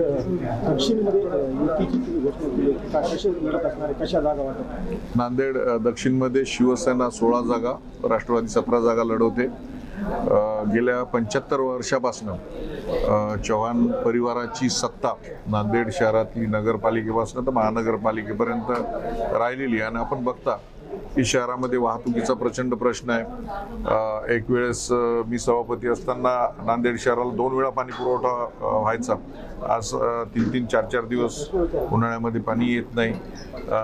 दक्षिणमध्ये युतीची लढत असणार कशा जागा वाटत नांदेड दक्षिणमध्ये शिवसेना सोळा जागा राष्ट्रवादी सतरा जागा लढवते. गेल्या पंच्याहत्तर वर्षापासनं चव्हाण परिवाराची सत्ता नांदेड शहरातली नगरपालिकेपासून तर महानगरपालिकेपर्यंत राहिलेली आणि आपण बघता की शहरामध्ये वाहतुकीचा प्रचंड प्रश्न आहे. एक वेळेस मी सभापती असताना नांदेड शहराला दोन वेळा पाणी पुरवठा व्हायचा. आज तीन तीन चार चार दिवस उन्हाळ्यामध्ये पाणी येत नाही.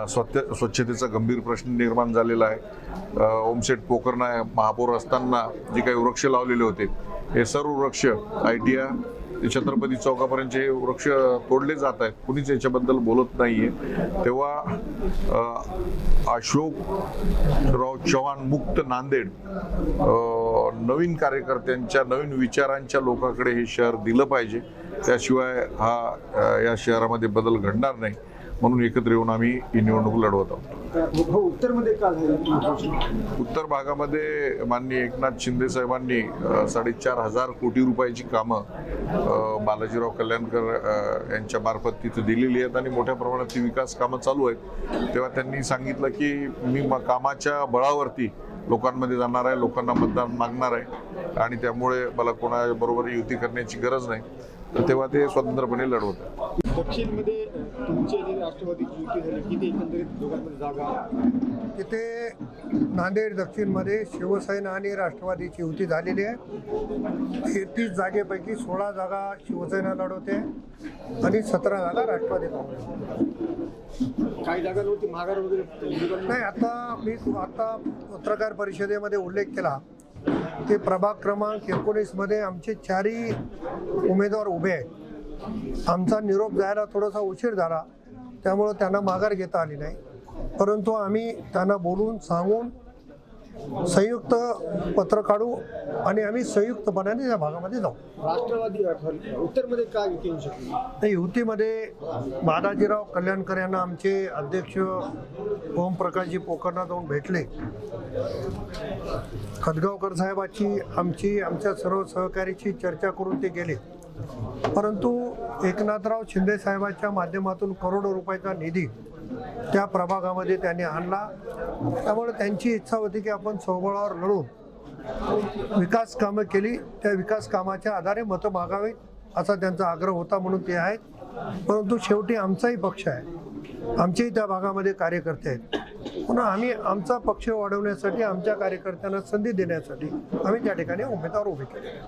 स्वच्छ स्वच्छतेचा गंभीर प्रश्न निर्माण झालेला आहे. ओमसेट पोकरणा महापौर असताना जे काही वृक्ष लावलेले होते हे सर्व वृक्ष आयडिया छत्रपती चौकापर्यंतचे हे वृक्ष तोडले जात आहेत कुणीच याच्याबद्दल बोलत नाहीये. तेव्हा अशोकराव चव्हाण मुक्त नांदेड नवीन कार्यकर्त्यांच्या नवीन विचारांच्या लोकांकडे हे शहर दिलं पाहिजे. त्याशिवाय हा या शहरामध्ये बदल घडणार नाही. म्हणून एकत्र येऊन आम्ही ही निवडणूक लढवत आहोत. उत्तरमध्ये उत्तर भागामध्ये माननीय एकनाथ शिंदे साहेबांनी साडेचार हजार कोटी रुपयाची कामं बालाजीराव कल्याणकर यांच्या मार्फत तिथे दिलेली आहेत आणि मोठ्या प्रमाणात ती विकास कामं चालू आहेत. तेव्हा त्यांनी सांगितलं की मी कामाच्या बळावरती लोकांमध्ये जाणार आहे लोकांना मतदान मागणार आहे आणि त्यामुळे मला कोणाबरोबर युती करण्याची गरज नाही. तर तेव्हा ते स्वतंत्रपणे लढवत दक्षिणमध्ये तुमची आणि राष्ट्रवादीची युती झाली किती एकंदरीत दोघांमध्ये जागा? तिथे नांदेड दक्षिणमध्ये शिवसेना आणि राष्ट्रवादीची युती झालेली आहे. एकतीस जागेपैकी सोळा जागा शिवसेना लढवते आणि सतरा जागा राष्ट्रवादी काँग्रेस. काही जागांवरती माघार वगैरे नाही आता मी आता पत्रकार परिषदेमध्ये उल्लेख केला. की प्रभाग क्रमांक एकोणीसमध्ये आमचे चारही उमेदवार उभे आहेत. आमचा निरोप जायला थोडासा उशीर झाला त्यामुळं त्यांना माघार घेता आली नाही. परंतु आम्ही त्यांना बोलून सांगून संयुक्त पत्र काढू आणि आम्ही संयुक्तपणाने या भागामध्ये जाऊ. राष्ट्रवादी उत्तरमध्ये का युती होऊ शकली? त्या युतीमध्ये बालाजीराव कल्याणकर यांना आमचे अध्यक्ष ओमप्रकाशजी पोकरना जाऊन भेटले. खदगावकर साहेबाची आमची आमच्या सर्व सहकारीची चर्चा करून ते गेले. परंतु एकनाथराव शिंदे साहेबांच्या माध्यमातून करोडो रुपयाचा निधी त्या प्रभागामध्ये त्यांनी आणला. त्यामुळे त्यांची इच्छा होती की आपण स्वबळावर लढून विकास कामं केली. त्या विकास कामाच्या आधारे मतं मागावीत असा त्यांचा आग्रह होता म्हणून ते आहेत. परंतु शेवटी आमचाही पक्ष आहे. आमचेही त्या भागामध्ये कार्यकर्ते आहेत. म्हणून आम्ही आमचा पक्ष वाढवण्यासाठी आमच्या कार्यकर्त्यांना संधी देण्यासाठी आम्ही त्या ठिकाणी उमेदवार उभे केले.